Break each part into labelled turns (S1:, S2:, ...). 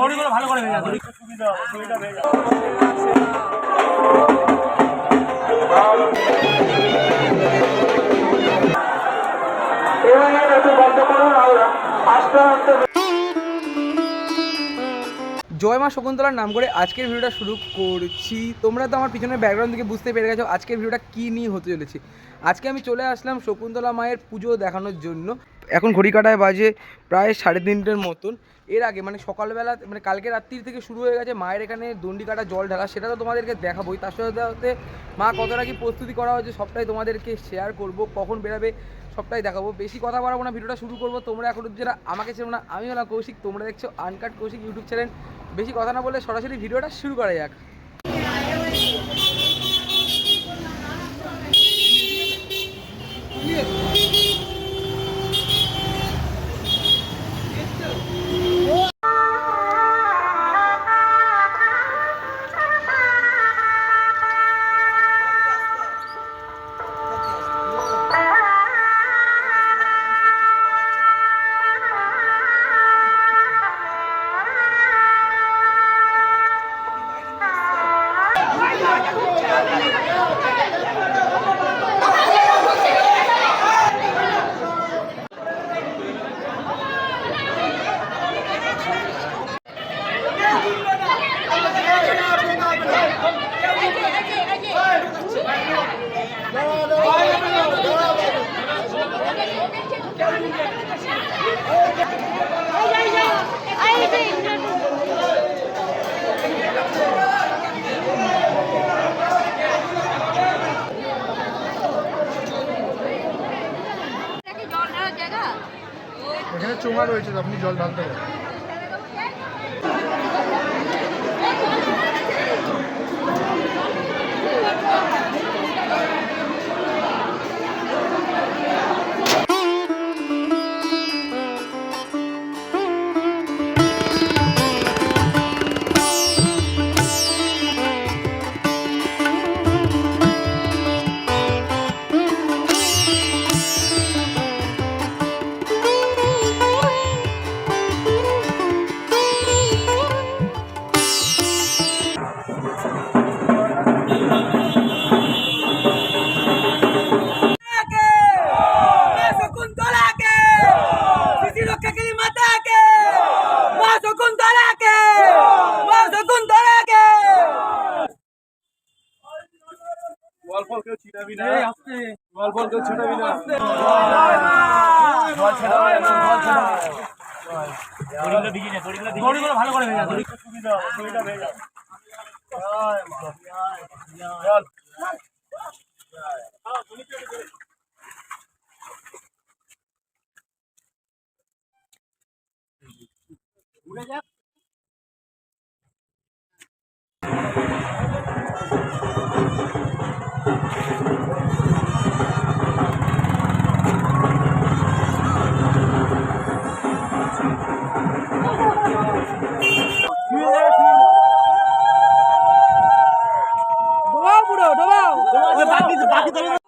S1: ভালো করে ভেজা
S2: জয় মা শকুন্তলার নাম করে আজকের ভিডিওটা শুরু করছি। তোমরা তো আমার পিছনের ব্যাকগ্রাউন্ড থেকে বুঝতে পেরে গেছো আজকের ভিডিওটা কী নিয়ে হতে চলেছে। আজকে আমি চলে আসলাম শকুন্তলা মায়ের পুজো দেখানোর জন্য। এখন ঘড়ি কাটায় বাজে প্রায় সাড়ে তিনটের মতন। এর আগে মানে সকালবেলা মানে কালকে রাত্রির থেকে শুরু হয়ে গেছে মায়ের এখানে দণ্ডি কাটা, জল ঢালা, সেটা তো তোমাদেরকে দেখাবোই। তার সাথে সাথে মা কতটা কি প্রস্তুতি করা হয়েছে সবটাই তোমাদেরকে শেয়ার করব, কখন বেরাবে সবটাই দেখাবো। বেশি কথা বাড়াবো না, ভিডিওটা শুরু করব। তোমরা এখন যারা আমাকে চেনো না, আমি হলাম কৌশিক, তোমরা দেখছ আনকাট কৌশিক ইউটিউব চ্যানেল বেশি কথা না বলে সরাসরি ভিডিওটা শুরু করা যাক।
S3: চোঙা রয়েছে আপনি জল ঢালতে পারেন।
S1: দড়িগুলো দিকে না। দড়িগুলো দিকে দড়িগুলো ভালো করে ভেজা দড়ি।
S2: ডোবাও
S1: 아,
S4: 기다려.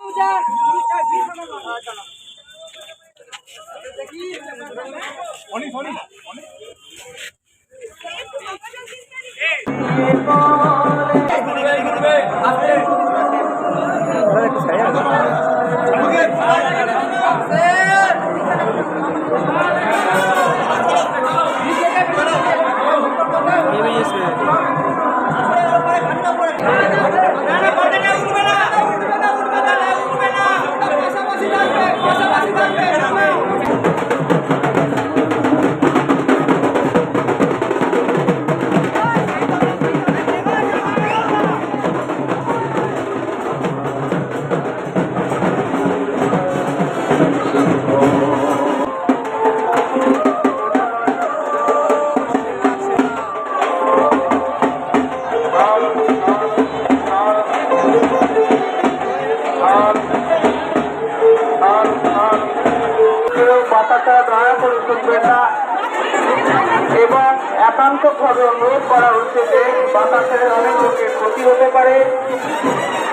S4: দয়া করে শুনবেন না এবং একান্তভাবে অনুরোধ করা হচ্ছে যে বাতাসের অনেক লোকের ক্ষতি হতে পারে।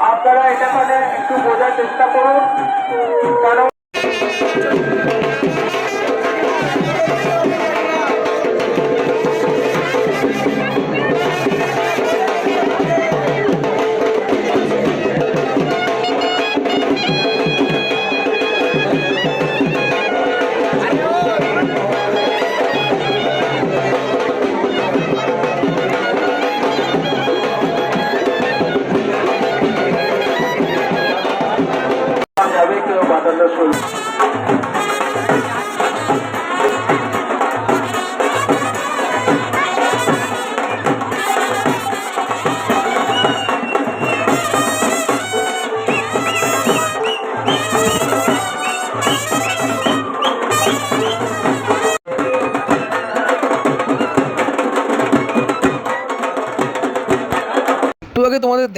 S4: আপনারা এটাখানে একটু বোঝার চেষ্টা করুন।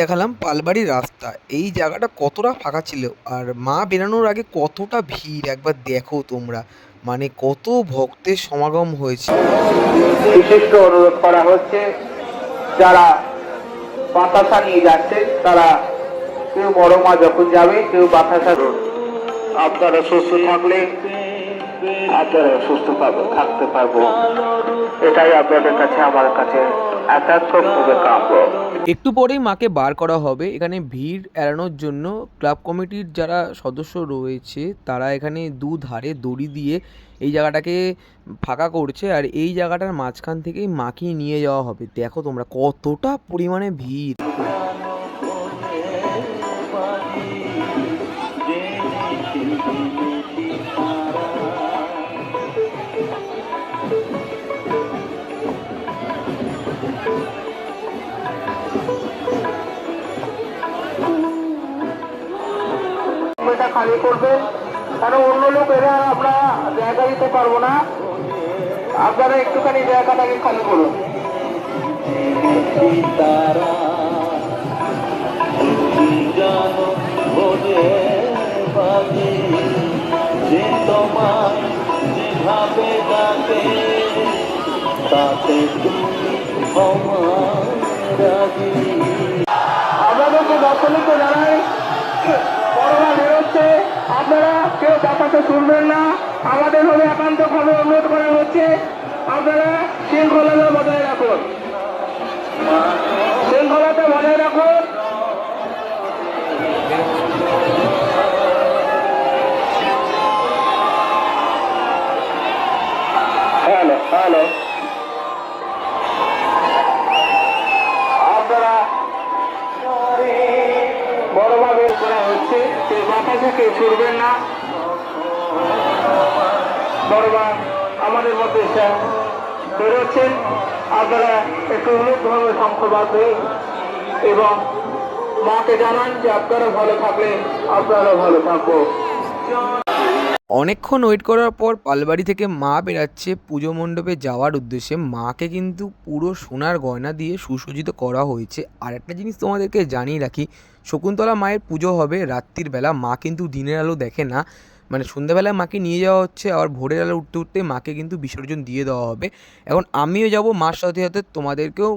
S5: দেখালাম পালবাড়ি রাস্তা। এই জায়গাটা কতটা ফাঁকা ছিল? আর মা বেরানোর আগে কতটা ভিড়? একবার দেখো তোমরা। মানে কত ভক্তের সমাগম হয়েছে।
S4: বিশিষ্ট অনুরোধ করা হচ্ছে, যারা বাতাসা নিয়ে যাচ্ছে, তারা কেউ বড় মা যখন যাবে, কেউ বাতাসা আপনারা সুস্থ থাকলে, আপনারা সুস্থ থাকতে পারব। এটাই আপনাদের কাছে, আমার কাছে
S5: একটু পরেই মাকে বার করা হবে। এখানে ভিড় এড়ানোর জন্য ক্লাব কমিটির যারা সদস্য রয়েছে, তারা এখানে দু ধারে দড়ি দিয়ে এই জায়গাটাকে ফাঁকা করছে আর এই জায়গাটার মাঝখান থেকেই মাকে নিয়ে যাওয়া হবে। দেখো তোমরা কতটা পরিমাণে ভিড়।
S4: খালি করবে। কারণ অন্য লোক এরা আমরা জায়গা দিতে পারব না। আপনারা একটুখানি জায়গাটাকে খালি করুন। আপনাদেরকে দর্শনীকে জানাই করোনা বেরোচ্ছে। আপনারা কেউ বাতাসে শুনবেন না। আমাদের হবে একান্তভাবে অনুরোধ করা হচ্ছে। আপনারা শৃঙ্খলা বজায় রাখুন। ছুটবেন না। বড়বা আমাদের মধ্যে বেরোচ্ছেন আপনারা একটু অনুগ্রহভাবে সংখ্যবাদ হয়ে এবং মাকে জানান যে আপনারা ভালো থাকলে আপনারা ভালো থাকব।
S5: অনেকক্ষণ ওয়েট করার পর পালবাড়ি থেকে মা বেরাচ্ছে পুজো মণ্ডপে যাওয়ার উদ্দেশ্যে। মাকে কিন্তু পুরো সোনার গয়না দিয়ে সুসজ্জিত করা হয়েছে। আর একটা জিনিস তোমাদেরকে জানিয়ে রাখি, শকুন্তলা মায়ের পুজো হবে রাত্রির বেলা। মা কিন্তু দিনের আলো দেখে না। মানে সন্ধ্যাবেলায় মাকে নিয়ে যাওয়া হচ্ছে, আবার ভোরের আলো উঠতে উঠতে মাকে কিন্তু বিসর্জন দিয়ে দেওয়া হবে। এখন আমিও যাব, মার সাথে সাথে তোমাদেরকেও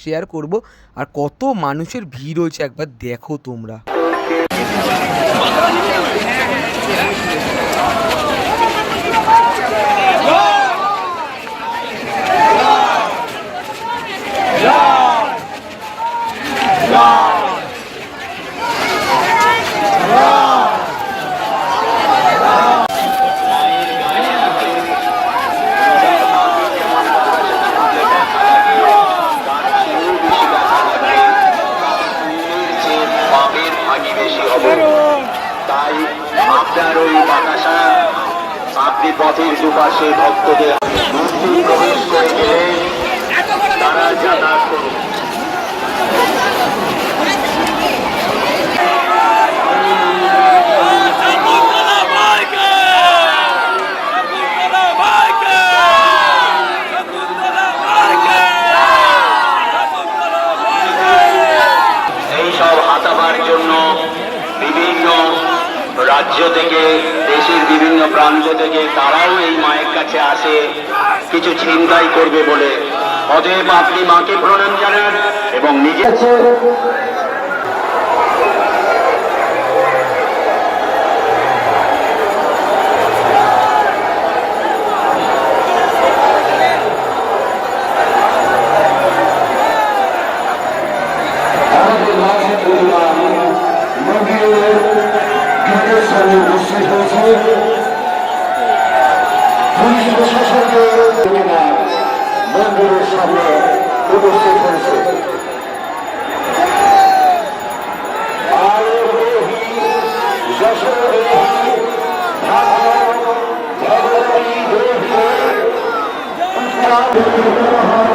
S5: শেয়ার করব। আর কত মানুষের ভিড় হয়েছে একবার দেখো তোমরা।
S1: Oh! 对对 রাজ্য থেকে, দেশের বিভিন্ন প্রান্ত থেকে তারাও এই মায়ের কাছে আসে, কিছু ছিনতাই করবে বলে। অতএব আপনি মাকে প্রণাম জানান এবং নিজে
S6: মন্দিরের সামনে উপস্থিত হয়েছে Thank you.